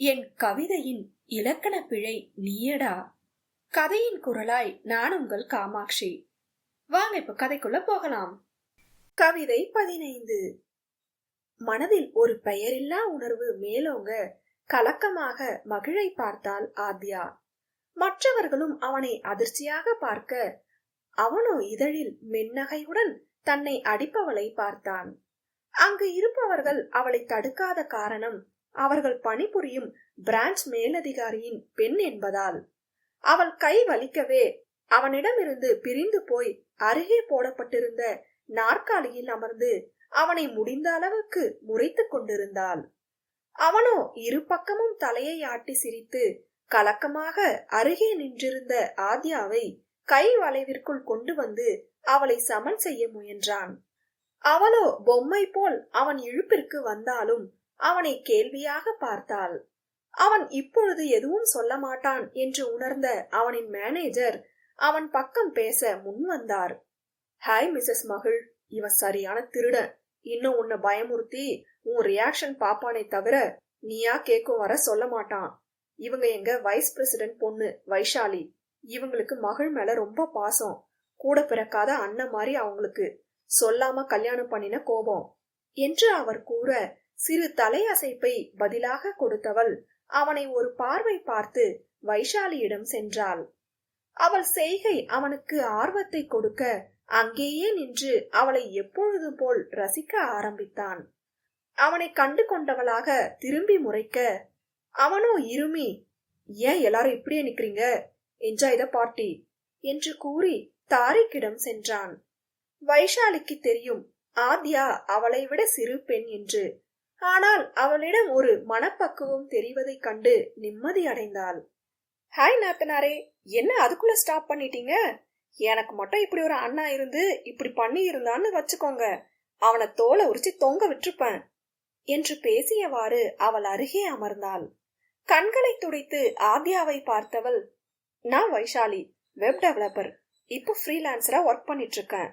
என் கவிதையின் இலக்கண பிழை நீயடா? கதையின் குரலாய் நான் உங்கள் காமாட்சி. வாங்க இப்ப கதைக்குள்ள போகலாம். கவிதை பதினைந்து. மனதில் ஒரு பெயரில்லா உணர்வு மேலோங்க கலக்கமாக மகிழை பார்த்தால் ஆத்யா. மற்றவர்களும் அவனை அதிர்ச்சியாக பார்க்க அவனோ இதழில் மென்னகையுடன் தன்னை அடிப்பவளை பார்த்தான். அங்கு இருப்பவர்கள் அவளை தடுக்காத காரணம் அவர்கள் பணிபுரியும் பிரான்ச் மேலதிகாரியின் பெண் என்பதால். அவள் கை வலிக்கவே அவனிடமிருந்து பிரிந்து போய் அருகே போடப்பட்டிருந்த நாற்காலியில் அமர்ந்து அவனை முடிந்த அளவுக்கு முறைத்துக் கொண்டிருந்தாள். அவனோ இரு பக்கமும் தலையை ஆட்டி சிரித்து கலக்கமாக அருகே நின்றிருந்த ஆத்யாவை கை வளைவிற்குள் கொண்டு வந்து அவளை சமன் செய்ய முயன்றான். அவளோ பொம்மை போல் அவன் இழுப்பிற்கு வந்தாலும் அவனை கேள்வியாக பார்த்தாள். அவன் இப்பொழுது எதுவும் சொல்ல மாட்டான் என்று உணர்ந்த அவனின் மேனேஜர் அவன் பக்கம் பேச முன் வந்தார். ஹாய் மிஸ்ஸஸ் மகள். இவன் சரியான திருடன் இன்னும் உன்னை பயமுறுத்தி உன் ரியாக்ஷன் பாப்பானே தவிர நீயா கேட்கும் வர சொல்ல மாட்டான். இவங்க எங்க வைஸ் பிரசிடென்ட் பொண்ணு வைஷாலி. இவங்களுக்கு மகள் மேல ரொம்ப பாசம். கூட பிறக்காத அண்ணன் மாதிரி அவங்களுக்கு. சொல்லாம கல்யாணம் பண்ணின கோபம். என்று அவர் கூற சிறு தலையசைப்பை பதிலாக கொடுத்தவள் அவனை ஒரு பார்வை பார்த்து வைஷாலியிடம் சென்றாள். அவள் செய்கை அவனுக்கு ஆர்வத்தை கொடுக்க அங்கேயே நின்று அவளை எப்பொழுது போல் ரசிக்க ஆரம்பித்தான். அவனை கண்டு கொண்டவளாக திரும்பி முறைக்க அவனோ இருமி ஏன் எல்லாரும் இப்படியே நிக்கிறீங்க? என்ஜாய் த பார்ட்டி என்று கூறி தாரிக்கிடம் சென்றான். வைஷாலிக்கு தெரியும் ஆத்யா அவளை விட சிறு பெண் என்று ஆனால் அவளிடம் ஒரு மனப்பக்குவம் தெரிவதைக் கண்டு நிம்மதி அடைந்தாள். ஹாய் நாத்தனாரே. என்ன அதுக்குள்ள ஸ்டாப் பண்ணிட்டீங்க? எனக்கு மட்டும் இப்படி ஒரு அண்ணா இருந்து இப்படி பண்ணி இருந்தான்னு வச்சுக்கோங்க. அவனை தோலை உரிச்சு தொங்க விட்டுருப்பேன். என்று பேசியவாறு அவள் அருகே அமர்ந்தாள். கண்களை துடைத்து ஆத்யாவை பார்த்தவள் நான் வைஷாலி வெப் டெவலப்பர் இப்போ ஃப்ரீலான்சரா ஒர்க் பண்ணிட்டு இருக்கேன்.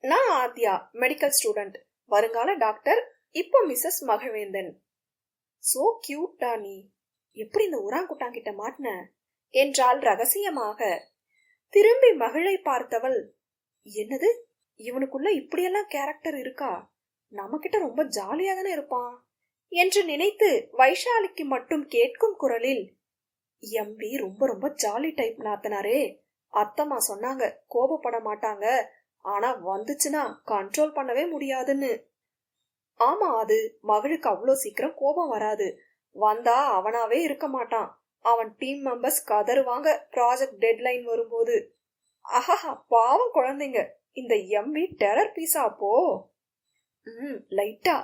நான் ஆத்யா மெடிக்கல் ஸ்டூடெண்ட் வருங்கால டாக்டர் இப்போ மிஸ்ஸஸ் மகவேந்தன். சோ கியூட்டா நீ. எப்படி இந்த உராங்குட்டாங்கிட்ட மாட்டின? என்றால் ரகசியமாக. திரும்பி மகிழை பார்த்தவள் என்னது? இவனுக்குள்ள இப்படியெல்லாம் கேரக்டர் இருக்கா? நம்ம கிட்ட ரொம்ப ஜாலியா தானே இருப்பான்? என்று நினைத்து வைஷாலிக்கு மட்டும் கேட்கும் குரலில் எம்பி ரொம்ப ரொம்ப ஜாலி டைப் நாத்தனாரே. அத்தம்மா சொன்னாங்க கோபப்பட மாட்டாங்க. ஆனா வந்துச்சுன்னா கண்ட்ரோல் பண்ணவே முடியாதுன்னு. ஆமா அது மகளுக்கு அவ்வளோ சீக்கிரம் கோபம் வராது. வந்தா அவனாவே இருக்க மாட்டான். அவன் டீம் மெம்பர்ஸ் கதறுவாங்க ப்ராஜெக்ட் டெட்லைன் வரும்போது. அஹஹா பாவம் குழந்தைங்க. இந்த எம்மி டெரர் பீஸா அப்போ? ம் லைட்டா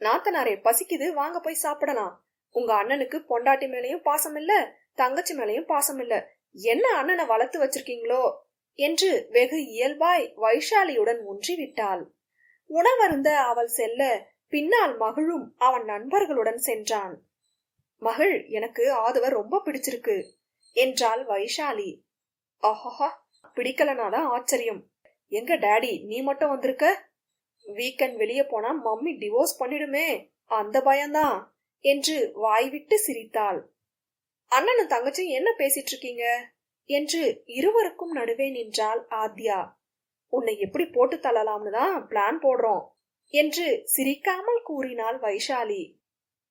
நாத்தனாரே பசிக்குது வாங்க போய் சாப்பிடலாம். உங்க அண்ணனுக்கு பொண்டாட்டி மேலையும் பாசம் இல்ல தங்கச்சி மேலையும் பாசம் இல்ல. என்ன அண்ணனை வளர்த்து வச்சிருக்கீங்களோ? என்று வெகு இயல்பாய் வைஷாலியுடன் ஒன்றி விட்டாள் உணவருந்த அவள் செல்ல பின்னால் மகளும் அவன் நண்பர்களுடன் சென்றான். மகள் எனக்கு ஆதவர் ரொம்ப பிடிச்சிருக்கு என்றாள் வைஷாலி. ஆஹா பிடிக்கலனாதான் ஆச்சரியம். எங்க டேடி நீ மட்டும் வந்திருக்க? வீக்கெண்ட் வெளியே போனா மம்மி டிவோர்ஸ் பண்ணிடுமே அந்த பயம்தான் என்று வாய்விட்டு சிரித்தாள். அண்ணனும் தங்கச்சியும் என்ன பேசிட்டு இருக்கீங்க? என்று இருவருக்கும் நடுவே நின்றாள் ஆத்யா. உன்னை எப்படி போட்டு தள்ளலாம்னு தான் பிளான் போடுறோம் என்று சிரிக்காமல் கூறினாள் வைஷாலி.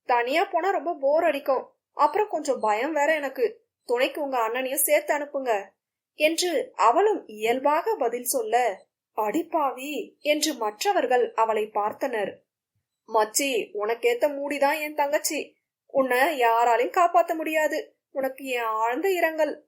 தனியா போனா ரொம்ப போர் அடிக்கும். அப்புறம் கொஞ்சம் பயம் வேற எனக்கு. துணைக்கு உங்க அண்ணனையும் சேர்த்து அனுப்புங்க என்று அவளும் இயல்பாக பதில் சொல்ல அடிப்பாவி என்று மற்றவர்கள் அவளை பார்த்தனர். மச்சி உனக்கேத்த மூடிதான் என் தங்கச்சி. உன்னை யாராலையும் காப்பாத்த முடியாது. உனக்கு என் ஆழ்ந்த இரங்கல்.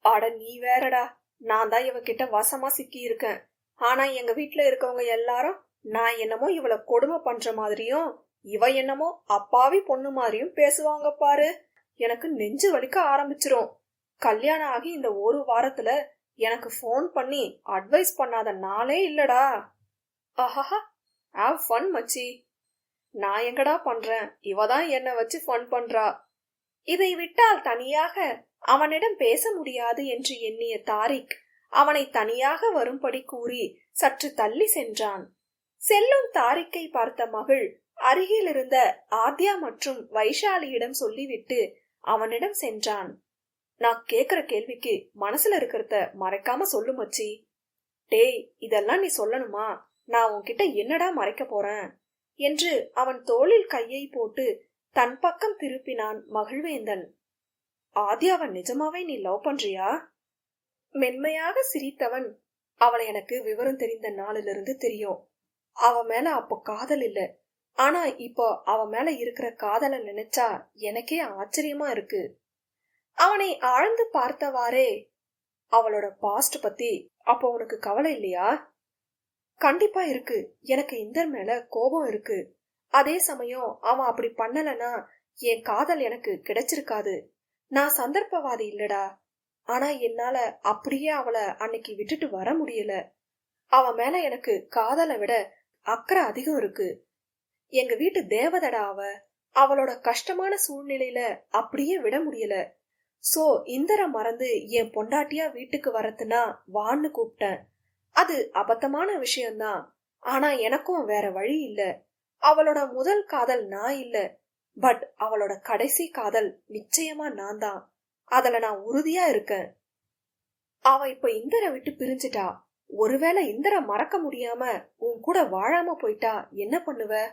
அட நீ வேறடா. நான் தான் இவகிட்ட வசமா சிக்கி இருக்கேன் ஆனா எங்க வீட்ல இருக்கவங்க எல்லாரும் நான் என்னமோ இவளை கொடுமை பண்ற மாதிரியும் இவ என்னமோ அப்பாவி பொண்ணு மாதிரியும் பேசுவாங்க பாரு. எனக்கு நெஞ்சு வலிக்க ஆரம்பிச்சிரும். கல்யாணம் ஆகி இந்த ஒரு வாரத்துல எனக்கு ஃபோன் பண்ணி அட்வைஸ் பண்ணாத நாளே இல்லடா. ஆஹா ஹாவ் ஃபன் மச்சி. நான் எங்கடா பண்றேன்? இவ தான் என்ன வச்சு ஃபன் பண்றா. இதை விட்டால் தனியாக அவனிடம் பேச முடியாது என்று எண்ணிய தாரிக் அவனை தனியாக வரும்படி கூறி சற்று தள்ளி சென்றான். செல்லும் தாரிக்கை பார்த்த மகள் அருகில் இருந்த ஆத்யா மற்றும் வைஷாலியிடம் சொல்லிவிட்டு அவனிடம் சென்றான். நான் கேக்குற கேள்விக்கு மனசுல இருக்கிறத மறைக்காம சொல்லு மச்சி. டேய் இதெல்லாம் நீ சொல்லணுமா? நான் உன்கிட்ட என்னடா மறைக்க போறேன்? என்று அவன் தோளில் கையை போட்டு தன் பக்கம் திருப்பினான் மகிழ்வேந்தன். ஆத்யாவை நிஜமாவே நீ லவ் பண்றியா? மென்மையாக சிரித்தவன். அவளை எனக்கு விவரம் தெரிந்த நாளிலிருந்து தெரியும். அவ மேல அப்போ காதல் இல்ல. ஆனா இப்போ அவ மேல இருக்கிற காதலை நினைச்சா எனக்கே ஆச்சரியமா இருக்கு. அவனை ஆழ்ந்து பார்த்தவாறே அவளோட பாஸ்ட் பத்தி அப்போ உனக்கு கவலை இல்லையா? கண்டிப்பா இருக்கு. எனக்கு இந்தர் மேல கோபம் இருக்கு. அதே சமயம் அவன் அப்படி பண்ணலனா என் காதல் எனக்கு கிடைச்சிருக்காது. நான் சந்தர்ப்பவாதி இல்லடா. ஆனா என்னால அப்படியே அவளை அன்னைக்கு விட்டுட்டு வர முடியல. அவ மேல எனக்கு காதலை விட அக்கறை அதிகம் இருக்கு. எங்க வீட்டு தேவதடா அவ. அவளோட கஷ்டமான சூழ்நிலையில அப்படியே விட முடியல. சோ இந்தர மறந்து என் பொண்டாட்டியா வீட்டுக்கு வரத்துனா வான்னு கூப்பிட்டேன். அது அபத்தமான விஷயம்தான். ஆனா எனக்கும் வேற வழி இல்லை. அவளோட முதல் காதல் நான் இல்ல. பட் அவளோட கடைசி காதல் நிச்சயமா நான் தான். அதுல நான் உறுதியா இருக்கேன். அவ இப்ப இந்தரை விட்டு பிரிஞ்சிட்டா. ஒருவேளை இந்தர மறக்க முடியாம உன் கூட வாழாம போயிட்டா என்ன பண்ணுவ?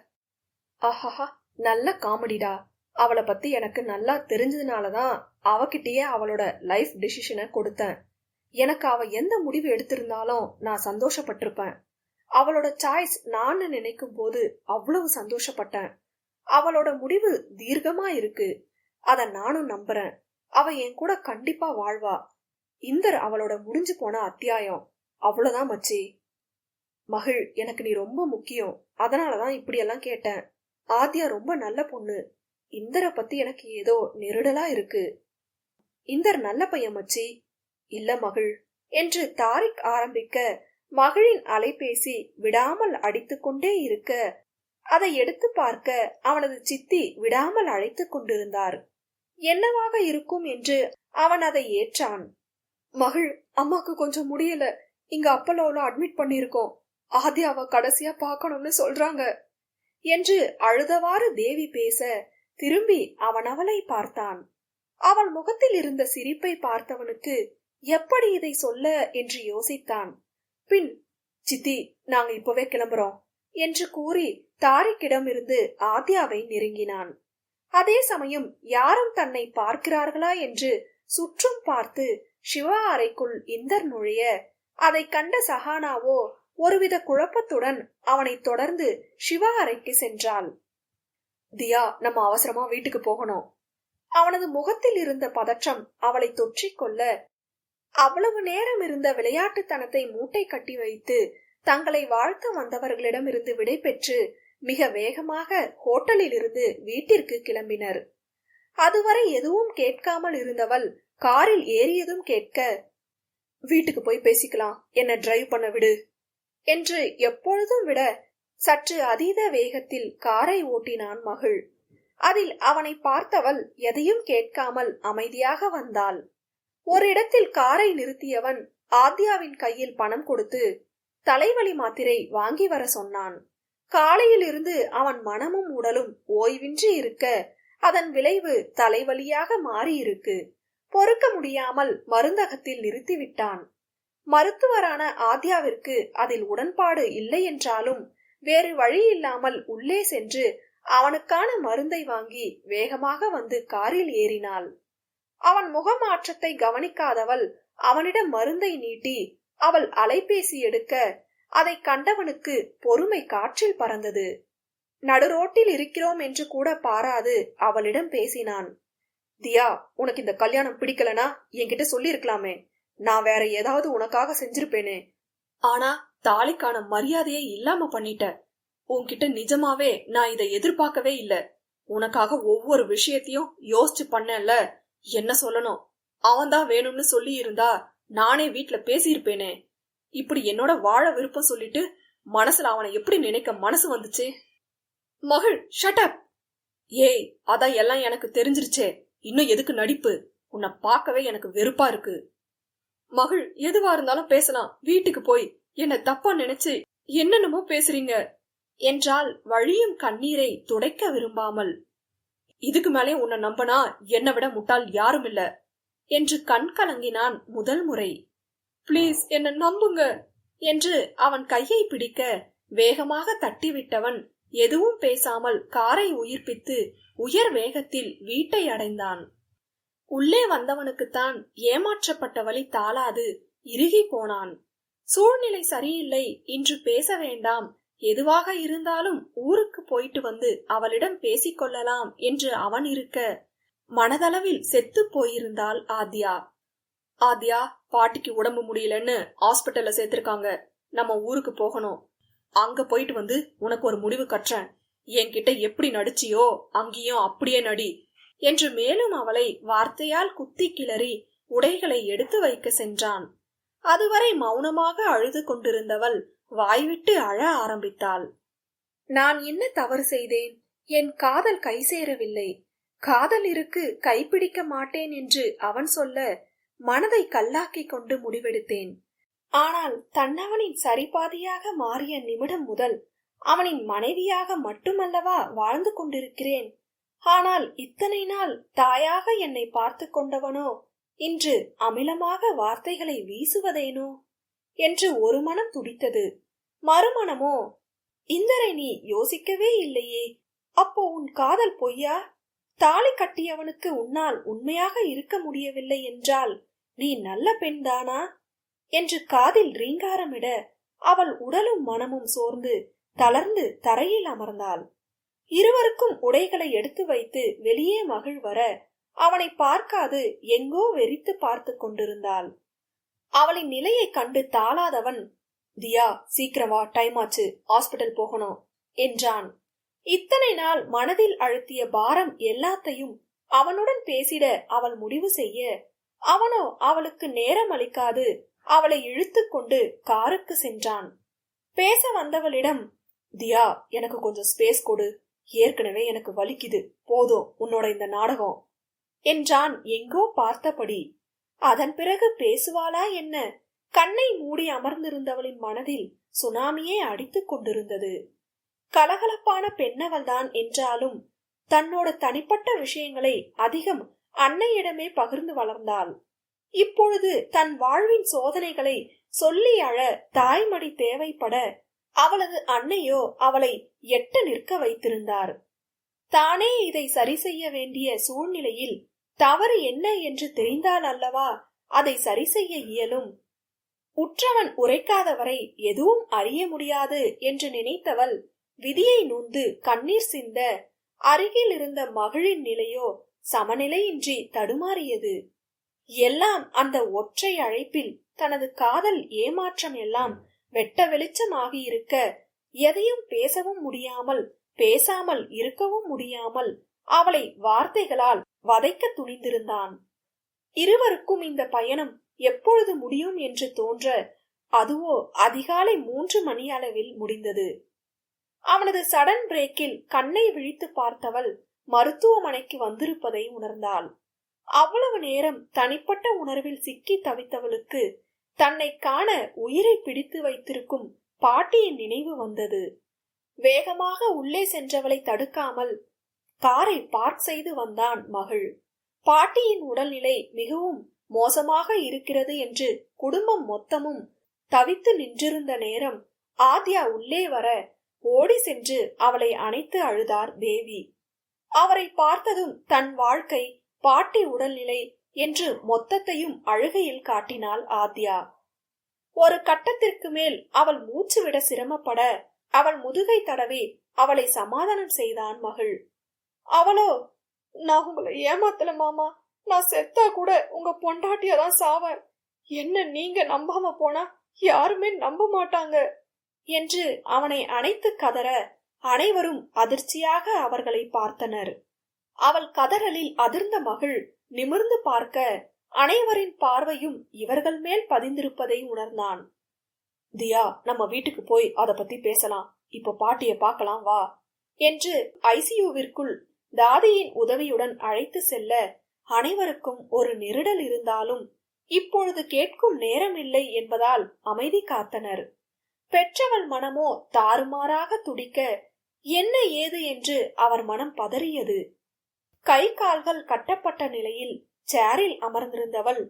ஆஹாஹா நல்ல காமெடிடா அவளை பத்தி எனக்கு நல்லா தெரிஞ்சதுனாலதான் அவகிட்டயே அவளோட லைஃப் டிசிஷனை கொடுத்தேன். எனக்கு அவ எந்த முடிவு எடுத்திருந்தாலும் நான் சந்தோஷப்பட்டிருப்பேன். அவளோட சாய்ஸ் நான் நினைக்கும் போது அவ்வளவு சந்தோஷப்பட்டேன். அவளோட முடிவு தீர்க்கமா இருக்கு. அத நானும் நம்புறேன். அவ என் கூட கண்டிப்பா வாழ்வா. இந்தர் அவளோட முடிஞ்சு போன அத்தியாயம். அவ்வளவுதான் மச்சி. மகிழ் எனக்கு நீ ரொம்ப முக்கியம். அதனாலதான் இப்படியெல்லாம் கேட்டேன். ஆத்யா ரொம்ப நல்ல பொண்ணு. இந்தரை பத்தி எனக்கு ஏதோ நெருடலா இருக்கு. இந்தர் நல்ல பையன் மச்சி. இல்ல மகள். என்று தாரிக் ஆரம்பிக்க மகளின் அலைபேசி விடாமல் அடித்துக்கொண்டே இருக்க. அதை எடுத்து பார்க்க அவனது சித்தி விடாமல் அழைத்துக் கொண்டிருந்தார். என்னவாக இருக்கும் என்று அவன் அதை ஏற்றான். மகள் அம்மாக்கு கொஞ்சம் முடியல. இங்க அப்பலோல அட்மிட் பண்ணிருக்கோம். ஆத்யாவை கடைசியா பார்க்கணும்னு சொல்றாங்க. என்று அழுதவாறு தேவி பேச திரும்பி அவன் அவளை பார்த்தான். அவள் முகத்தில் இருந்த சிரிப்பை பார்த்தவனுக்கு எப்படி இதை சொல்ல? என்று யோசித்தான். பின் சித்தி நாங்க இப்பவே கிளம்புறோம் என்று கூறி தாரிக்கிடம் இருந்து ஆத்யாவை நெருங்கினான். அதே சமயம் யாரும் தன்னை பார்க்கிறார்களா என்று சுற்றும் பார்த்து சிவா அறைக்குள் இந்தர் நுழைய அதை கண்ட சஹானாவோ ஒருவித குழப்பத்துடன் அவனை தொடர்ந்து சிவா அறைக்கு சென்றாள். தியா நம்ம அவசரமா வீட்டுக்கு போகணும். அவனது முகத்தில் இருந்த பதற்றம் அவளை தொற்றிக்கொள்ள அவ்வளவு நேரம் இருந்த விளையாட்டுத்தனத்தை மூட்டை கட்டி வைத்து தங்களை வாழ்த்த வந்தவர்களிடம் இருந்து விடை பெற்று மிக வேகமாக ஹோட்டலில் இருந்து வீட்டிற்கு கிளம்பினர். அதுவரை எதுவும் கேட்காமல் இருந்தவள் காரில் ஏறியதும் கேட்க வீட்டுக்கு போய் பேசிக்கலாம் என்ன டிரைவ் பண்ண விடு என்று எப்பொழுதும் விட சற்று அதீத வேகத்தில் காரை ஓட்டினான் மகள். அதில் அவனை பார்த்தவள் எதையும் கேட்காமல் அமைதியாக வந்தாள். ஒரு இடத்தில் காரை நிறுத்தியவன் ஆத்யாவின் கையில் பணம் கொடுத்து தலைவலி மாத்திரை வாங்கி வர சொன்னான். காலையிலிருந்து அவன் மனமும் உடலும் ஓய்வின்றி இருக்க அதன் விளைவு தலைவலியாக மாறியிருக்கு பொறுக்க முடியாமல் மருந்தகத்தில் நிறுத்திவிட்டான் மருத்துவரான ஆத்யாவிற்கு அதில் உடன்பாடு இல்லை என்றாலும் வேறு வழி இல்லாமல் உள்ளே சென்று அவனுக்கான மருந்தை வாங்கி வேகமாக வந்து காரில் ஏறினாள். அவன் முகமாற்றத்தை கவனிக்காதவள். அவனிடம் மருந்தை நீட்டி அவள் அலைபேசி எடுக்க அதை கண்டவனுக்கு பொறுமை காற்றில் பறந்தது. நடுரோட்டில் இருக்கிறோம் என்று கூட பாராது அவளிடம் பேசினான். தியா உனக்கு இந்த கல்யாணம் பிடிக்கலனா? என்கிட்ட சொல்லியிருக்கலாமே. நான் வேற ஏதாவது உனக்காக செஞ்சிருப்பேனே. ஆனா தாலிக்கான மரியாதையை இல்லாம பண்ணிட்ட. உன்கிட்ட நிஜமாவே நான் இதை எதிர்பார்க்கவே இல்ல. உனக்காக ஒவ்வொரு விஷயத்தையும் யோசிச்சு பண்ணல என்ன சொல்லணும்? அவன்தான் வேணும்னு சொல்லி இருந்தா நானே வீட்ல பேசியிருப்பேனே. இப்படி என்னோட வாழ விருப்பம் சொல்லிட்டு மனசுல அவனை எப்படி நினைக்க மனசு வந்துச்சு? மகள் ஷட்டப் ஏய் அதான் எல்லாம் எனக்கு தெரிஞ்சிருச்சே. இன்னும் எதுக்கு நடிப்பு? உன்னை பார்க்கவே எனக்கு வெறுப்பா இருக்கு. மகள் எதுவா இருந்தாலும் பேசலாம். வீட்டுக்கு போய். என்ன தப்பா நினைச்சு என்னென்னமோ பேசுறீங்க. என்றால் வழியும் கண்ணீரை துடைக்க விரும்பாமல் இதுக்கு மேலே உன்னை நம்பனா என்னை விட முட்டாள் யாரும் இல்ல என்று கண் கலங்கினான் முதல் முறை. ப்ளீஸ் என்ன நம்புங்க என்று அவன் கையை பிடிக்க வேகமாக தட்டிவிட்டவன் எதுவும் பேசாமல் காரை உயிர்ப்பித்து உயர் வேகத்தில் வீட்டை அடைந்தான். உள்ளே வந்தவனுக்குத்தான் ஏமாற்றப்பட்ட வழி தாளாது இறுகி போனான். சூழ்நிலை சரியில்லை இன்று பேச வேண்டாம் எதுவாக இருந்தாலும் ஊருக்கு போயிட்டு வந்து அவளிடம் பேசிக் கொள்ளலாம் என்று அவன் இருக்க மனதளவில் செத்து போயிருந்தாள் ஆத்யா. ஆத்யா பாட்டிக்கு உடம்பு முடியலன்னு ஹாஸ்பிட்டல்ல சேர்த்திருக்காங்க. நம்ம ஊருக்கு போகணும். அங்க போயிட்டு வந்து உனக்கு ஒரு முடிவு கற்றேன். என்கிட்ட எப்படி நடிச்சியோ அங்கேயும் அப்படியே நடி என்று மேலும் அவளை வார்த்தையால் குத்தி கிளறி உடைகளை எடுத்து வைக்க சென்றான். அதுவரை மௌனமாக அழுது கொண்டிருந்தவள் வாய்விட்டு அழ ஆரம்பித்தாள். நான் என்ன தவறு செய்தேன்? என் காதல் கை சேரவில்லை. காதல் இருக்கு கைப்பிடிக்க மாட்டேன் என்று அவன் சொல்ல மனதை கல்லாக்கிக் கொண்டு முடிவெடுத்தேன். ஆனால் தன்னவனின் சரிபாதியாக மாறிய நிமிடம் முதல் அவனின் மனைவியாக மட்டுமல்லவா வாழ்ந்து கொண்டிருக்கிறேன். ஆனால் இத்தனை நாள் தாயாக என்னை பார்த்து கொண்டவனோ? இன்று அமிலமாக வார்த்தைகளை வீசுவதேனோ? என்று ஒரு மனம் துடித்தது. மறுமணமோ இந்தரை நீ யோசிக்கவே இல்லையே. அப்போ உன் காதல் பொய்யா? தாலி கட்டியவனுக்கு உன்னால் உண்மையாக இருக்க முடியவில்லை என்றால் நீ நல்ல பெண்தானா என்று காதில் ரீங்காரமிட அவள் உடலும் மனமும் சோர்ந்து தளர்ந்து தரையில் அமர்ந்தாள். இருவருக்கும் உடைகளை எடுத்து வைத்து வெளியே மகிழ் வர அவனை பார்க்காது எங்கோ வெறித்து பார்த்து கொண்டிருந்தாள். அவளின் நிலையை கண்டு தாளாதவன் தியா சீக்கிரமா டைம் ஆச்சு ஹாஸ்பிட்டல் போகணும் என்றான். இத்தனை நாள் மனதில் அழுத்திய பாரம் எல்லாத்தையும் அவனுடன் பேசிட அவள் முடிவு செய்ய அவனோ அவளுக்கு நேரம் அளிக்காது அவளை இழுத்து கொண்டு காருக்கு சென்றான். பேச வந்தவளிடம் தியா எனக்கு கொஞ்சம் ஸ்பேஸ் கொடு ஏற்கனவே எனக்கு வலிக்குது போதும் உன்னோட இந்த நாடகம் என்றான் எங்கோ பார்த்தபடி. அதன் பிறகு பேசுவாளா என்ன? கண்ணை மூடி அமர்ந்திருந்தவளின் மனதில் சுனாமியே அடித்துக் கொண்டிருந்தது. கலகலப்பான பெண்ணவள்தான் என்றாலும் தன்னோட தனிப்பட்ட விஷயங்களை அதிகம் அன்னையிடமே பகிர்ந்து வளர்ந்தாள். இப்பொழுது தன் வாழ்வின் சோதனைகளை சொல்லி அழ தாய்மடி தேவைப்பட அவளது அன்னையோ அவளை எட்ட நிற்க வைத்திருந்தார். தானே இதை சரி செய்ய வேண்டிய சூழ்நிலையில் தவறு என்ன என்று தெரிந்தால் அல்லவா அதை சரி செய்ய இயலும்? உற்றவன் உரைக்காதவரை எதுவும் அறிய முடியாது என்று நினைத்தவள் விதியை நூந்து கண்ணீர் சிந்த அருகில் இருந்த மகளின் நிலையோ சமநிலையின்றி தடுமாறியது. எல்லாம் அந்த ஒற்றை அழைப்பில் தனது காதல் ஏமாற்றம் எல்லாம் வெட்ட வெளிச்சமாகி இருக்க எதையும் பேசவும் முடியாமல் பேசாமல் இருக்கவும் முடியாமல் அவளை வார்த்தைகளால் வதைக்க துணிந்திருந்தான். இருவருக்கும் இந்த பயணம் எப்பொழுது முடியும் என்று தோன்ற அதுவோ அதிகாலை மூன்று மணி அளவில் முடிந்தது. அவனது சடன் பிரேக்கில் கண்ணை விழித்து பார்த்தவள் மருத்துவமனைக்கு வந்திருப்பதை உணர்ந்தாள். அவ்வளவு நேரம் தனிப்பட்ட உணர்வில் சிக்கி தவித்தவளுக்கு தன்னை காண உயிரை பிடித்து வைத்திருக்கும் பாட்டியின் நினைவு வந்தது. வேகமாக உள்ளே சென்றவளை தடுக்காமல் காரை பார்க் செய்து வந்தான் மகள். பாட்டியின் உடல்நிலை மிகவும் மோசமாக இருக்கிறது என்று குடும்பம் மொத்தமும் தவித்து நின்றிருந்த நேரம் ஆத்யா உள்ளே வர ஓடி சென்று அவளை அணைத்து அழுதார் தேவி. அவரை பார்த்ததும் தன் வாழ்க்கை பாட்டி உடல்நிலை என்று மொத்தத்தையும் அழுகையில் காட்டினாள் ஆத்யா. ஒரு கட்டத்திற்கு மேல் அவள் மூச்சுவிட சிரமப்பட அவள் முதுகை தடவி அவளை சமாதானம் செய்தான் மகள். அவளோ நான் உங்களை ஏமாத்தல மாமா. நான் செத்தா கூட உங்க பொண்டாட்டியா தான் சாவேன். என்ன நீங்க நம்பாம போனா யாருமே நம்ப மாட்டாங்க. என்று அவனை அணைத்து கதற அனைவரும் அதிர்ச்சியாக அவர்களை பார்த்தனர். அவள் கதறலில் அதிர்ந்த மகள் நிமிர்ந்து பார்க்க அனைவரின் பார்வையும் இவர்கள் மேல் பதிந்திருப்பதை உணர்ந்தான். தியா நம்ம வீட்டுக்கு போய் அத பத்தி பேசலாம். இப்ப பாட்டிய பார்க்கலாம் வா. என்று ஐசியூவிற்குள் தாதியின் உதவியுடன் அழைத்து செல்ல அனைவருக்கும் ஒரு நெருடல் இருந்தாலும் இப்பொழுது கேட்கும் நேரம் இல்லை என்பதால் அமைதி காத்தனர். பெற்றவள் மனமோ தாறுமாறாக துடிக்க என்ன ஏது? என்று அவர் மனம் பதறியது. கை கால்கள் கட்டப்பட்ட நிலையில் சேரில் அமர்ந்திருந்தவள்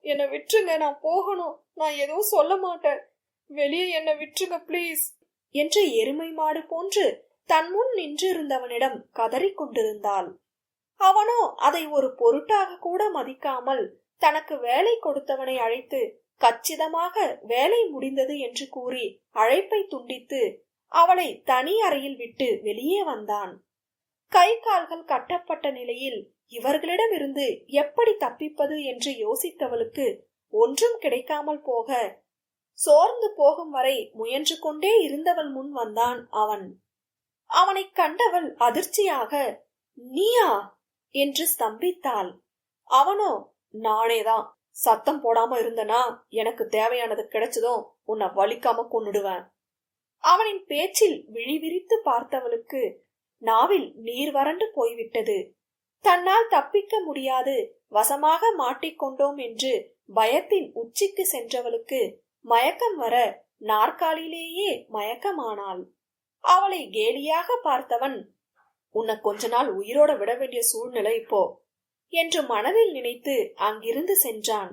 என்னை விட்டுருங்க நான் போகணும். நான் எதுவும் சொல்ல மாட்டேன். வெளியே என்னை விட்டுருங்க ப்ளீஸ். என்று எருமை மாடு போன்று தன் முன் நின்றிருந்தவனிடம் கதறிக் கொண்டிருந்தாள் அவனோ அதை ஒரு பொருட்டாக கூட மதிக்காமல் தனக்கு வேலை கொடுத்தவனை அழைத்து கச்சிதமாக வேலை முடிந்தது என்று கூறி அழைப்பை துண்டித்து அவளை தனி அறையில் விட்டு வெளியே வந்தான். கை கால்கள் கட்டப்பட்ட நிலையில் இவர்களிடமிருந்து எப்படி தப்பிப்பது என்று யோசித்தவளுக்கு ஒன்றும் கிடைக்காமல் போக சோர்ந்து போகும் வரை முயன்று கொண்டே இருந்தவள் முன் வந்தான் அவன். அவனைக் கண்டவள் அதிர்ச்சியாக நீயா? என்று ஸ்தம்பித்தாள். அவனோ நானேதான். சத்தம் போடாம இருந்தனா எனக்கு தேவையானது கிடைச்சதும் உன்னை வலிக்காம கொன்னுடுவேன். அவனின் பேச்சில் விழிவிரித்து பார்த்தவளுக்கு நாவில் நீர் வறண்டு போய்விட்டது. தன்னால் தப்பிக்க முடியாது. வசமாக மாட்டிக்கொண்டோம் என்று பயத்தின் உச்சிக்கு சென்றவளுக்கு மயக்கம் வர நாற்காலிலேயே மயக்கமானாள். அவளை கேலியாக பார்த்தவன் உன்னை கொஞ்ச நாள் உயிரோட விட வேண்டிய சூழ்நிலை இப்போ என்று மனதில் நினைத்து அங்கிருந்து சென்றான்.